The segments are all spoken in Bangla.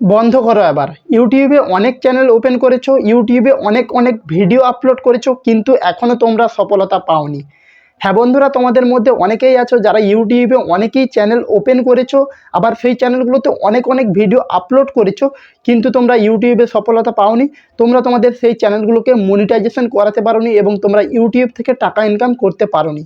বন্ধ করো এবার। ইউটিউবে অনেক চ্যানেল ওপেন করেছ ইউটিউবে অনেক অনেক ভিডিও আপলোড করেছ, কিন্তু এখনও তোমরা সফলতা পাওনি। হ্যাঁ বন্ধুরা, তোমাদের মধ্যে অনেকেই আছো যারা ইউটিউবে অনেকেই চ্যানেল ওপেন করেছ, আবার সেই চ্যানেলগুলোতে অনেক অনেক ভিডিও আপলোড করেছ, কিন্তু তোমরা ইউটিউবে সফলতা পাওনি। তোমরা তোমাদের সেই চ্যানেলগুলোকে মনিটাইজেশন করাতে পারোনি এবং তোমরা ইউটিউব থেকে টাকা ইনকাম করতে পারোনি।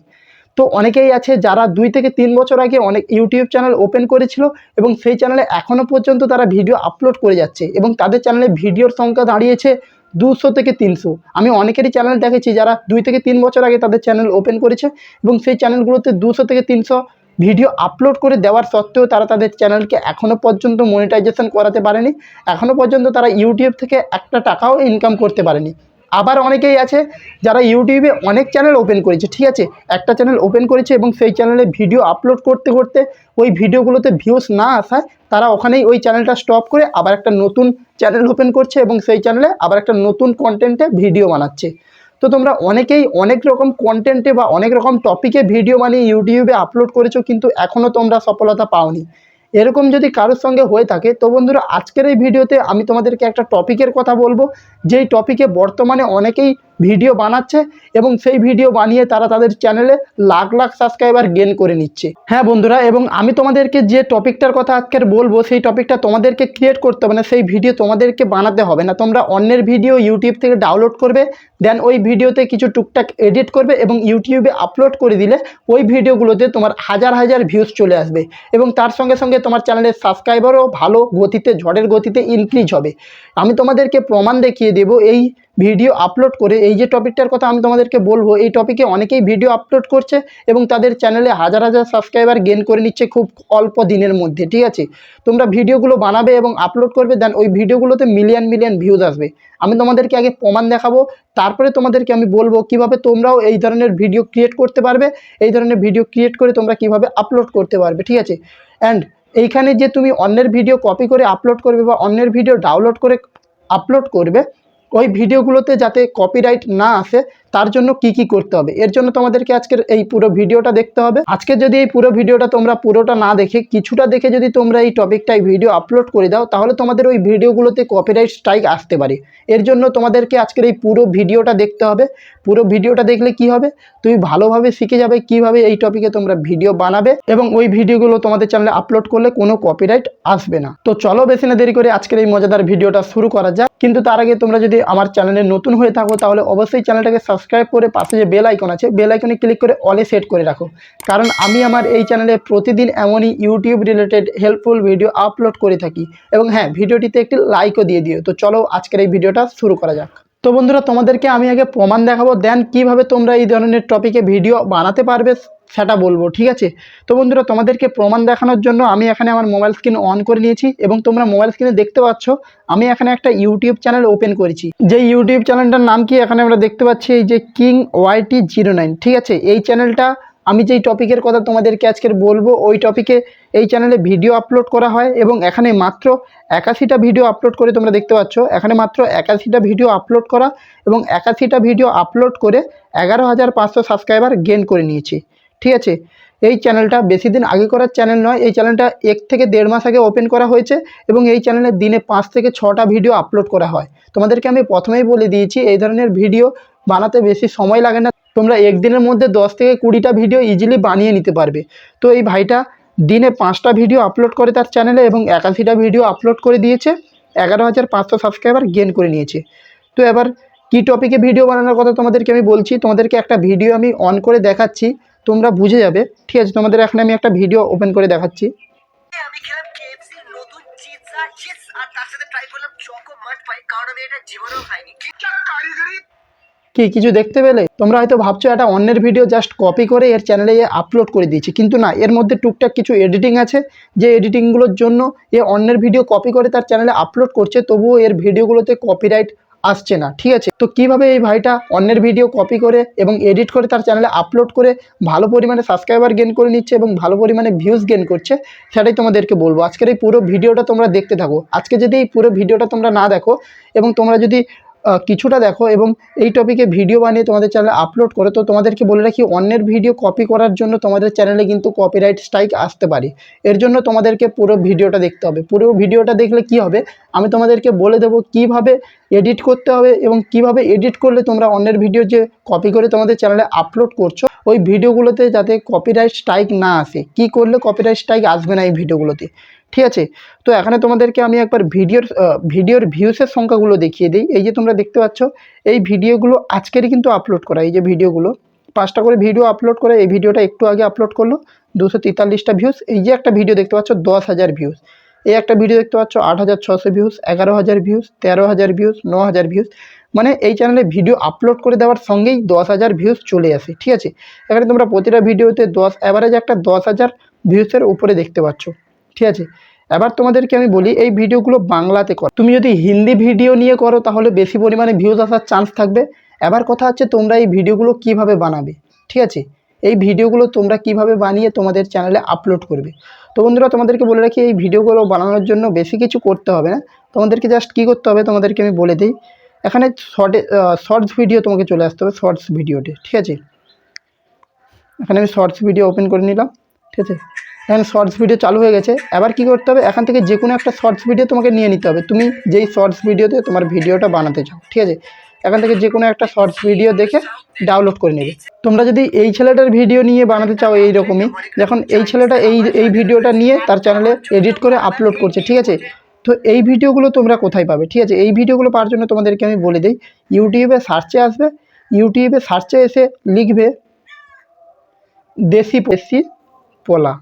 তো অনেকেই আছে যারা দুই থেকে তিন বছর আগে অনেক ইউটিউব চ্যানেল ওপেন করেছিল এবং সেই চ্যানেলে এখনও পর্যন্ত তারা ভিডিও আপলোড করে যাচ্ছে এবং তাদের চ্যানেলে ভিডিওর সংখ্যা দাঁড়িয়েছে দুশো থেকে তিনশো। আমি অনেকেরই চ্যানেল দেখেছি যারা দুই থেকে তিন বছর আগে তাদের চ্যানেল ওপেন করেছে এবং সেই চ্যানেলগুলোতে দুশো থেকে তিনশো ভিডিও আপলোড করে দেওয়ার সত্ত্বেও তারা তাদের চ্যানেলকে এখনও পর্যন্ত মনিটাইজেশন করাতে পারেনি। এখনও পর্যন্ত তারা ইউটিউব থেকে একটা টাকাও ইনকাম করতে পারেনি। আবার অনেকেই আছে যারা ইউটিউবে অনেক চ্যানেল ওপেন করেছে, ঠিক আছে? একটা চ্যানেল ওপেন করেছে এবং সেই চ্যানেলে ভিডিও আপলোড করতে করতে ওই ভিডিওগুলোতে ভিউস না আসায় তারা ওখানেই ওই চ্যানেলটা স্টপ করে আবার একটা নতুন চ্যানেল ওপেন করছে এবং সেই চ্যানেলে আবার একটা নতুন কন্টেন্টে ভিডিও বানাচ্ছে। তো তোমরা অনেকেই অনেক রকম কন্টেন্টে বা অনেক রকম টপিকে ভিডিও বানিয়ে ইউটিউবে আপলোড করেছ কিন্তু এখনও তোমরা সফলতা পাওনি। এরকম যদি কারোর সঙ্গে হয়ে থাকে, তো বন্ধুরা আজকের এই ভিডিওতে আমি তোমাদেরকে একটা টপিকের কথা বলব। যেই টপিকে বর্তমানে অনেকেই ভিডিও বানাচ্ছে এবং সেই ভিডিও বানিয়ে তারা তাদের চ্যানেলে লাখ লাখ সাবস্ক্রাইবার গেন করে নিচ্ছে। হ্যাঁ বন্ধুরা, এবং আমি তোমাদেরকে যে টপিকটার কথা আজকের বলব, সেই টপিকটা তোমাদেরকে ক্রিয়েট করতে হবে না, সেই ভিডিও তোমাদেরকে বানাতে হবে না। তোমরা অন্যের ভিডিও ইউটিউব থেকে ডাউনলোড করবে দেন ওই ভিডিওতে কিছু টুকটাক এডিট করবে এবং ইউটিউবে আপলোড করে দিলে ওই ভিডিওগুলোতে তোমার হাজার হাজার ভিউজ চলে আসবে। এবং তার সঙ্গে সঙ্গে তোমার চ্যানেলের সাবস্ক্রাইবারও ভালো গতিতে, ঝড়ের গতিতে ইনক্রিজ হবে। আমি তোমাদেরকে প্রমাণ দেখিয়ে দেব এই ভিডিও আপলোড করে। এই যে টপিকটার কথা আমি তোমাদেরকে বলব, এই টপিকে অনেকেই ভিডিও আপলোড করছে এবং তাদের চ্যানেলে হাজার হাজার সাবস্ক্রাইবার গেন করে নিচ্ছে খুব অল্প দিনের মধ্যে, ঠিক আছে? তোমরা ভিডিওগুলো বানাবে এবং আপলোড করবে দেন ওই ভিডিওগুলোতে মিলিয়ন মিলিয়ন ভিউজ আসবে। আমি তোমাদেরকে আগে প্রমাণ দেখাবো, তারপরে তোমাদেরকে আমি বলব কীভাবে তোমরাও এই ধরনের ভিডিও ক্রিয়েট করতে পারবে, এই ধরনের ভিডিও ক্রিয়েট করে তোমরা কীভাবে আপলোড করতে পারবে, ঠিক আছে? অ্যান্ড এইখানে যে তুমি অন্যের ভিডিও কপি করে আপলোড করবে বা অন্যের ভিডিও ডাউনলোড করে আপলোড করবে ওই ভিডিওগুলোতে যাতে কপিরাইট না আসে, তার জন্য কি কি করতে হবে? এর জন্য তোমাদেরকে আজকের এই পুরো ভিডিওটা দেখতে হবে। আজকে যদি এই পুরো ভিডিওটা তোমরা পুরোটা না দেখে, কিছুটা দেখে যদি তোমরা এই টপিকটাই ভিডিও আপলোড করে দাও, তাহলে তোমাদের ওই ভিডিওগুলোতে কপিরাইট স্ট্রাইক আসতে পারে। এর জন্য তোমাদেরকে আজকের এই পুরো ভিডিওটা দেখতে হবে। পুরো ভিডিওটা দেখলে কি হবে? তুমি ভালোভাবে শিখে যাবে কীভাবে এই টপিকে তোমরা ভিডিও বানাবে এবং ওই ভিডিওগুলো তোমাদের চ্যানেলে আপলোড করলে কোনো কপিরাইট আসবে না। তো চলো বেশি না দেরি করে আজকের এই মজাদার ভিডিওটা শুরু করা যাক। কিন্তু তার আগে তোমরা যদি আমার চ্যানেলে নতুন হয়ে থাকো, তাহলে অবশ্যই চ্যানেলটাকে সাবস্ক্রাইব করে পাশে যে বেল আইকন আছে বেল আইকনে ক্লিক করে অলে সেট করে রাখো। কারণ আমি আমার এই চ্যানেলে প্রতিদিন এমনই YouTube related helpful video upload করে থাকি এবং হ্যাঁ ভিডিওটিতে একটি লাইকও দিয়ে দিও। তো চলো আজকের এই ভিডিওটা শুরু করা যাক। তো বন্ধুরা, তোমাদেরকে আমি আগে প্রমাণ দেখাবো দেন কীভাবে তোমরা এই ধরনের টপিকে ভিডিও বানাতে পারবে। সেটা বলব, ঠিক আছে? তো বন্ধুরা, তোমাদেরকে প্রমাণ দেখানোর জন্য আমি এখানে আমার মোবাইল স্ক্রিন অন করে নিয়েছি এবং তোমরা মোবাইল স্ক্রিনে দেখতে পাচ্ছ, আমি এখানে একটা ইউটিউব চ্যানেল ওপেন করেছি। যে ইউটিউব চ্যানেলটার নাম কি এখানে আমরা দেখতে পাচ্ছি, এই যে কিং ওয়াইটি জিরো নাইন ঠিক আছে? এই চ্যানেলটা আমি যেই টপিকের কথা তোমাদেরকে আজকের বলব, ওই টপিকে এই চ্যানেলে ভিডিও আপলোড করা হয় এবং এখানে মাত্র একাশিটা ভিডিও আপলোড করে তোমরা দেখতে পাচ্ছ। এখানে মাত্র একাশিটা ভিডিও আপলোড করা এবং একাশিটা ভিডিও আপলোড করে এগারো হাজার পাঁচশো সাবস্ক্রাইবার গেন করে নিয়েছি। ঠিক আছে? এই চ্যানেলটা বেশি দিন আগে করার চ্যানেল নয়, এই চ্যানেলটা এক থেকে দেড় মাস আগে ওপেন করা হয়েছে এবং এই চ্যানেলে দিনে পাঁচ থেকে ছটা ভিডিও আপলোড করা হয়। তোমাদেরকে আমি প্রথমেই বলে দিয়েছি, এই ধরনের ভিডিও বানাতে বেশি সময় লাগে না। তোমরা একদিনের মধ্যে দশ থেকে কুড়িটা ভিডিও ইজিলি বানিয়ে নিতে পারবে। তো এই ভাইটা দিনে পাঁচটা ভিডিও আপলোড করে তার চ্যানেলে এবং একাশিটা ভিডিও আপলোড করে দিয়েছে, এগারো হাজার পাঁচশো সাবস্ক্রাইবার গেন করে নিয়েছে। তো এবার কী টপিকে ভিডিও বানানোর কথা তোমাদেরকে আমি বলছি, তোমাদেরকে একটা ভিডিও আমি অন করে দেখাচ্ছি। তোমরা বুঝে যাবে। ঠিক আছে তোমাদের এখন আমি একটা ভিডিও ওপেন করে দেখাচ্ছি। আমি খেলাম কেএফসি নতুন পিৎজা চিপস আর তার সাথে ট্রাই করলাম চকো মাট পাই কারণ আমি এটা জীবনেও খাইনি। কি কারিগরি। কি কিছু দেখতে পেলে? তোমরা হয়তো ভাবছ এটা অন্যের ভিডিও জাস্ট কপি করে এর চ্যানেলে আপলোড করে দিয়েছি। কিন্তু না এর মধ্যে টুকটাক কিছু এডিটিং আছে। যে এডিটিংগুলোর জন্য এ অন্যের ভিডিও কপি করে তার চ্যানেলে আপলোড করছে তবুও এর ভিডিওগুলোতে কপিরাইট আসছে না। ঠিক আছে? তো কীভাবে এই ভাইটা অন্যের ভিডিও কপি করে এবং এডিট করে তার চ্যানেলে আপলোড করে ভালো পরিমাণে সাবস্ক্রাইবার গেন করে নিচ্ছে এবং ভালো পরিমাণে ভিউজ গেন করছে, সেটাই তোমাদেরকে বলব। আজকের এই পুরো ভিডিওটা তোমরা দেখতে থাকো। আজকে যদি এই পুরো ভিডিওটা তোমরা না দেখো এবং তোমরা যদি কিছুটা দেখো এবং এই টপিকে ভিডিও বানিয়ে তোমাদের চ্যানেলে আপলোড করে, তো তোমাদেরকে বলে রাখি অন্যের ভিডিও কপি করার জন্য তোমাদের চ্যানেলে কিন্তু কপিরাইট স্ট্রাইক আসতে পারে। এর জন্য তোমাদেরকে পুরো ভিডিওটা দেখতে হবে। পুরো ভিডিওটা দেখলে কি হবে? আমি তোমাদেরকে বলে দেবো কীভাবে এডিট করতে হবে এবং কীভাবে এডিট করলে তোমরা অন্যের ভিডিও যে কপি করে তোমাদের চ্যানেলে আপলোড করছ ওই ভিডিওগুলোতে যাতে কপিরাইট স্ট্রাইক না আসে। কি করলে কপিরাইট স্ট্রাইক আসবে না এই ভিডিওগুলোতে? ঠিক আছে? তো এখানে তোমাদেরকে আমি একবার ভিডিওর ভিডিওর ভিউসের সংখ্যাগুলো দেখিয়ে দিই। এই যে তোমরা দেখতে পাচ্ছ, এই ভিডিওগুলো আজকেরই কিন্তু আপলোড করা। এই যে ভিডিওগুলো, পাঁচটা করে ভিডিও আপলোড করে, এই ভিডিওটা একটু আগে আপলোড করল। দুশো তেতাল্লিশটা ভিউস এই যে একটা ভিডিও দেখতে পাচ্ছ, দশ হাজার ভিউস এই একটা ভিডিও দেখতে পাচ্ছ, আট হাজার ছশো ভিউস এগারো হাজার ভিউস তেরো হাজার ভিউস ন হাজার ভিউস মানে এই চ্যানেলে ভিডিও আপলোড করে দেওয়ার সঙ্গেই দশ হাজার ভিউস চলে আসে, ঠিক আছে? এখানে তোমরা প্রতিটা ভিডিওতে দশ অ্যাভারেজ একটা দশ হাজার ভিউসের উপরে দেখতে পাচ্ছ, ঠিক আছে? এবার তোমাদেরকে আমি বলি, এই ভিডিওগুলো বাংলাতে করো। তুমি যদি হিন্দি ভিডিও নিয়ে করো, তাহলে বেশি পরিমাণে ভিউজ আসার চান্স থাকবে। এবার কথা হচ্ছে, তোমরা এই ভিডিওগুলো কীভাবে বানাবে, ঠিক আছে? এই ভিডিওগুলো তোমরা কীভাবে বানিয়ে তোমাদের চ্যানেলে আপলোড করবে? তো বন্ধুরা, তোমাদেরকে বলে রাখি, এই ভিডিওগুলো বানানোর জন্য বেশি কিছু করতে হবে না। তোমাদেরকে জাস্ট কী করতে হবে, তোমাদেরকে আমি বলে দিই। এখানে শর্টে শর্টস ভিডিও তোমাকে চলে আসতে হবে শর্টস ভিডিওতে ঠিক আছে? এখানে আমি শর্টস ভিডিও ওপেন করে নিলাম, ঠিক আছে? এখানে শর্টস ভিডিও চালু হয়ে গেছে, এবার কি করতে হবে, এখান থেকে যে কোনো একটা শর্টস ভিডিও তোমাকে নিয়ে নিতে হবে, তুমি যেই শর্টস ভিডিওতে তোমার ভিডিওটা বানাতে চাও, ঠিক আছে? এখান থেকে যে কোনো একটা শর্টস ভিডিও দেখে ডাউনলোড করে নেবে। তোমরা যদি এই ছেলেটার ভিডিও নিয়ে বানাতে চাও এই রকমই যখন এই ছেলেটা এই এই ভিডিওটা নিয়ে তার চ্যানেলে এডিট করে আপলোড করছে, ঠিক আছে? তো এই ভিডিওগুলো তোমরা কোথায় পাবে? ঠিক আছে, এই ভিডিওগুলো পাওয়ার জন্য তোমাদেরকে আমি বলে দিই ইউটিউবে সার্চে আসবে ইউটিউবে সার্চে এসে লিখবে, দেশি দেশি পোলা।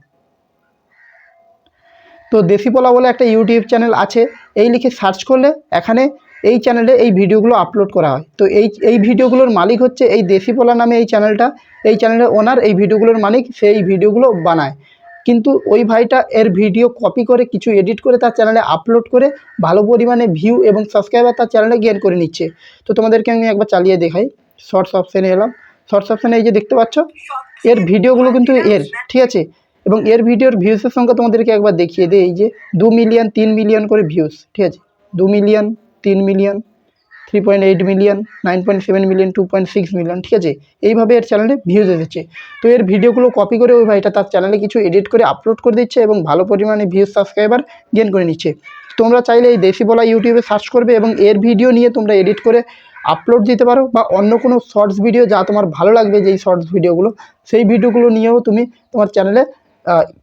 তো দেশি পোলা বলে একটা ইউটিউব চ্যানেল আছে, এই লিখে সার্চ করলে এখানে এই চ্যানেলে এই ভিডিওগুলো আপলোড করা হয়। তো এই এই ভিডিওগুলোর মালিক হচ্ছে এই দেশি পোলা নামে এই চ্যানেলটা এই চ্যানেলের ওনার এই ভিডিওগুলোর মালিক সেই ভিডিওগুলো বানায়। কিন্তু ওই ভাইটা এর ভিডিও কপি করে কিছু এডিট করে তার চ্যানেলে আপলোড করে ভালো পরিমাণে ভিউ এবং সাবস্ক্রাইবার তার চ্যানেলে গেন করে নিচ্ছে। তো তোমাদেরকে আমি একবার চালিয়ে দেখাই। শর্টস অপশানে এলাম। শর্টস অপশানে এই যে দেখতে পাচ্ছ, এর ভিডিওগুলো কিন্তু এর, ঠিক আছে? এবং এর ভিডিওর ভিউসের সংখ্যা তোমাদেরকে একবার দেখিয়ে দেয় এই যে দু মিলিয়ন তিন মিলিয়ন করে ভিউস ঠিক আছে? দু মিলিয়ন তিন million three point eight million nine point seven million two point six million ঠিক আছে? এইভাবে এর চ্যানেলে ভিউজ এসেছে। তো এর ভিডিওগুলো কপি করে ওই ভাইটা তার চ্যানেলে কিছু এডিট করে আপলোড করে দিচ্ছে এবং ভালো পরিমাণে ভিউজ সাবস্ক্রাইবার গেন করে নিচ্ছে। তোমরা চাইলে এই দেশি বলা ইউটিউবে সার্চ করবে এবং এর ভিডিও নিয়ে তোমরা এডিট করে আপলোড দিতে পারো বা অন্য কোনো শর্টস ভিডিও যা তোমার ভালো লাগবে যেই শর্টস ভিডিওগুলো সেই ভিডিওগুলো নিয়েও তুমি তোমার চ্যানেলে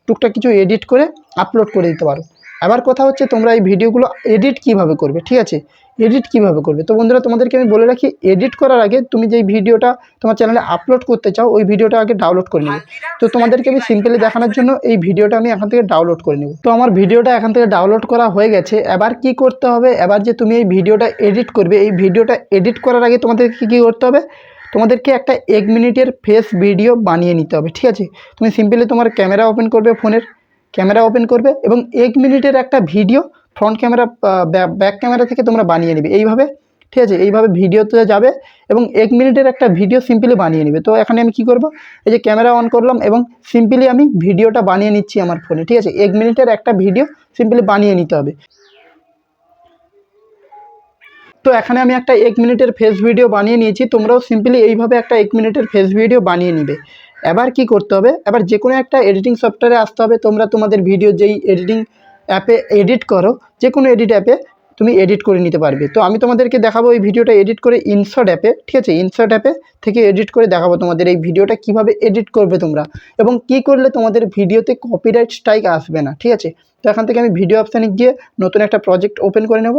টুকটাক কিছু এডিট করে আপলোড করে দিতে পারো। এবার কথা হচ্ছে তোমরা এই ভিডিওগুলো এডিট কীভাবে করবে, ঠিক আছে? এডিট কীভাবে করবে? তো বন্ধুরা, তোমাদেরকে আমি বলে রাখি এডিট করার আগে তুমি যেই ভিডিওটা তোমার চ্যানেলে আপলোড করতে চাও, ওই ভিডিওটা আগে ডাউনলোড করে নেবে। তো তোমাদেরকে আমি সিম্পলি দেখানোর জন্য এই ভিডিওটা আমি এখান থেকে ডাউনলোড করে নেব। তো আমার ভিডিওটা এখান থেকে ডাউনলোড করা হয়ে গেছে। এবার কি করতে হবে? এবার যে তুমি এই ভিডিওটা এডিট করবে, এই ভিডিওটা এডিট করার আগে তোমাদেরকে কী করতে হবে? তোমাদেরকে একটা এক মিনিটের ফেস ভিডিও বানিয়ে নিতে হবে, ঠিক আছে? তুমি সিম্পলি তোমার ক্যামেরা ওপেন করবে ফোনের ক্যামেরা ওপেন করবে এবং এক মিনিটের একটা video front camera back camera থেকে তোমরা বানিয়ে নেবে। এইভাবে, ঠিক আছে? এইভাবে ভিডিওতে যাবে এবং এক মিনিটের একটা ভিডিও সিম্পলি বানিয়ে নেবে। তো এখানে আমি কি করব? এই যে ক্যামেরা অন করলাম এবং সিম্পলি আমি ভিডিওটা বানিয়ে নিচ্ছি আমার ফোনে ঠিক আছে? এক মিনিটের একটা ভিডিও সিম্পলি বানিয়ে নিতে হবে। তো এখানে আমি একটা এক মিনিটের ফেস ভিডিও বানিয়ে নিয়েছি। তোমরাও সিম্পলি এইভাবে একটা এক মিনিটের ফেস ভিডিও বানিয়ে নিবে। এবার কি করতে হবে? এবার যে কোনো একটা এডিটিং সফটওয়্যারে আসতে হবে। তোমরা তোমাদের ভিডিও যেই এডিটিং অ্যাপে এডিট করো যে কোনো এডিট অ্যাপে তুমি এডিট করে নিতে পারবে। তো আমি তোমাদেরকে দেখাবো এই ভিডিওটা এডিট করে ইনসার্ট অ্যাপে, ঠিক আছে? ইনসার্ট অ্যাপে থেকে এডিট করে দেখাবো তোমাদের এই ভিডিওটা কীভাবে এডিট করবে তোমরা এবং কি করলে তোমাদের ভিডিওতে কপিরাইট স্ট্রাইক আসবে না, ঠিক আছে? তো এখান থেকে আমি ভিডিও অপশানে গিয়ে নতুন একটা প্রজেক্ট ওপেন করে নেব।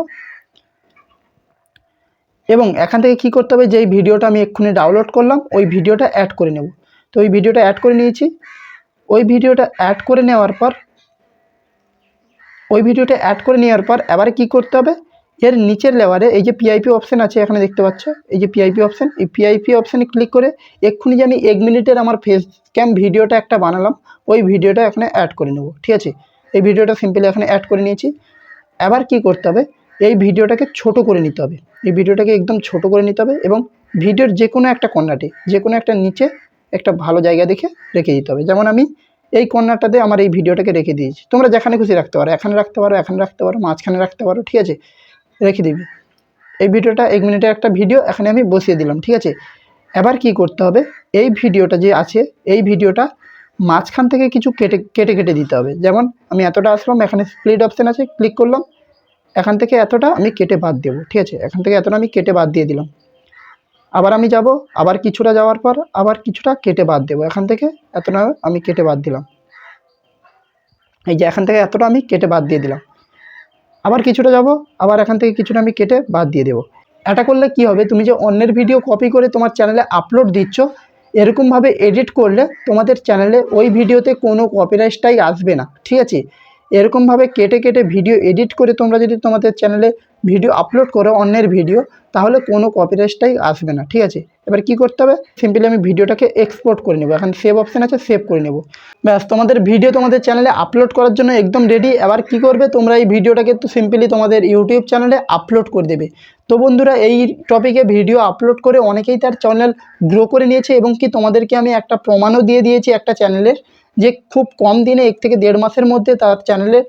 এবং এখান থেকে কি করতে হবে? যেই ভিডিওটা আমি এক্ষুনি ডাউনলোড করলাম, ওই ভিডিওটা অ্যাড করে নেব। তো ওই ভিডিওটা অ্যাড করে নিয়েছি। ওই ভিডিওটা অ্যাড করে নেওয়ার পর ওই ভিডিওটা অ্যাড করে নেওয়ার পর এবারে কি করতে হবে? এর নিচের লেয়ারে এই যে পিআইপি অপশান আছে এখানে দেখতে পাচ্ছ, এই যে পিআইপি অপশান এই পিআইপি অপশানে ক্লিক করে এক্ষুনি যে আমি এক মিনিটের আমার ফেস ক্যাম ভিডিওটা একটা বানালাম, ওই ভিডিওটা এখানে অ্যাড করে নেব, ঠিক আছে? এই ভিডিওটা সিম্পলি এখানে অ্যাড করে নিয়েছি। এবার কি করতে হবে? এই ভিডিওটাকে ছোট করে নিতে হবে। এই ভিডিওটাকে একদম ছোট করে নিতে হবে এবং ভিডিওর যে কোনো একটা কর্নারটি যে কোনো একটা নিচে একটা ভালো জায়গা দেখে রেখে দিতে হবে। যেমন আমি এই কর্নারটাতে আমার এই ভিডিওটাকে রেখে দিয়েছি। তোমরা যেখানে খুশি রাখতে পারো, এখানে রাখতে পারো, এখানে রাখতে পারো, মাঝখানে রাখতে পারো, ঠিক আছে? রেখে দিবি। এই ভিডিওটা এক মিনিটের একটা ভিডিও, এখানে আমি বসিয়ে দিলাম, ঠিক আছে? এবার কি করতে হবে? এই ভিডিওটা যে আছে, এই ভিডিওটা মাঝখান থেকে কিছু কেটে কেটে কেটে দিতে হবে। যেমন, আমি এতটা আসলাম, এখানে স্প্লিট অপশান আছে ক্লিক করলাম। এখান থেকে এতটা আমি কেটে বাদ দেবো, ঠিক আছে? এখান থেকে এতটা আমি কেটে বাদ দিয়ে দিলাম। আবার আমি যাব, আবার কিছুটা যাওয়ার পর আবার কিছুটা কেটে বাদ দেবো। এখান থেকে এতটা আমি কেটে বাদ দিলাম। এই যে এখান থেকে এতটা আমি কেটে বাদ দিয়ে দিলাম। আবার কিছুটা যাব, আবার এখান থেকে কিছুটা আমি কেটে বাদ দিয়ে দেবো। এটা করলে কি হবে? তুমি যে অন্যের ভিডিও কপি করে তোমার চ্যানেলে আপলোড দিচ্ছ, এরকমভাবে এডিট করলে তোমাদের চ্যানেলে ওই ভিডিওতে কোনো কপিরাইটটাই আসবে না। ঠিক আছে? এরকমভাবে কেটে কেটে ভিডিও এডিট করে তোমরা যদি তোমাদের চ্যানেলে ভিডিও আপলোড করো অন্যের ভিডিও তাহলে কোনো কপিরাইটটাই আসবে না, ঠিক আছে? এবার কি করতে হবে? সিম্পলি আমি ভিডিওটাকে এক্সপোর্ট করে নেব। এখন সেভ অপশান আছে সেভ করে নেব। ব্যাস, তোমাদের ভিডিও তোমাদের চ্যানেলে আপলোড করার জন্য একদম রেডি এবার কি করবে? তোমরা এই ভিডিওটাকে তো সিম্পলি তোমাদের ইউটিউব চ্যানেলে আপলোড করে দেবে। তো বন্ধুরা, এই টপিকে ভিডিও আপলোড করে অনেকেই তার চ্যানেল গ্রো করে নিয়েছে এবং কি তোমাদেরকে আমি একটা প্রমাণও দিয়ে দিয়েছি একটা চ্যানেলের যে খুব কম দিনে এক থেকে দেড় মাসের মধ্যে তার চ্যানেলে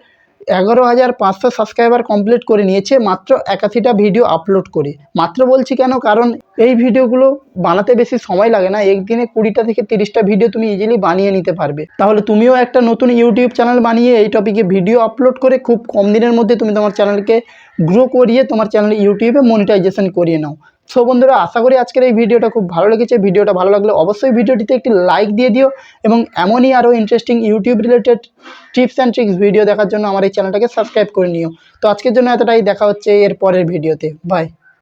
এগারো হাজার পাঁচশো সাবস্ক্রাইবার কমপ্লিট করে নিয়েছে, মাত্র একাশিটা ভিডিও আপলোড করে। মাত্র বলছি কেন? কারণ এই ভিডিওগুলো বানাতে বেশি সময় লাগে না। একদিনে কুড়িটা থেকে তিরিশটা ভিডিও তুমি ইজিলি বানিয়ে নিতে পারবে। তাহলে তুমিও একটা নতুন ইউটিউব চ্যানেল বানিয়ে এই টপিকে ভিডিও আপলোড করে খুব কম দিনের মধ্যে তুমি তোমার চ্যানেলকে গ্রো করিয়ে তোমার চ্যানেল ইউটিউবে মনিটাইজেশন করিয়ে নাও। সো বন্ধুরা, আশা করি আজকের এই ভিডিওটা খুব ভালো লেগেছে। ভিডিওটা ভালো লাগলে অবশ্যই ভিডিওটিতে একটি লাইক দিয়ে দিও এবং এমনই আরও interesting YouTube related tips and tricks video দেখার জন্য আমার এই চ্যানেলটাকে সাবস্ক্রাইব করে নিও। তো আজকের জন্য এতটাই। দেখা হচ্ছে এর পরের ভিডিওতে বাই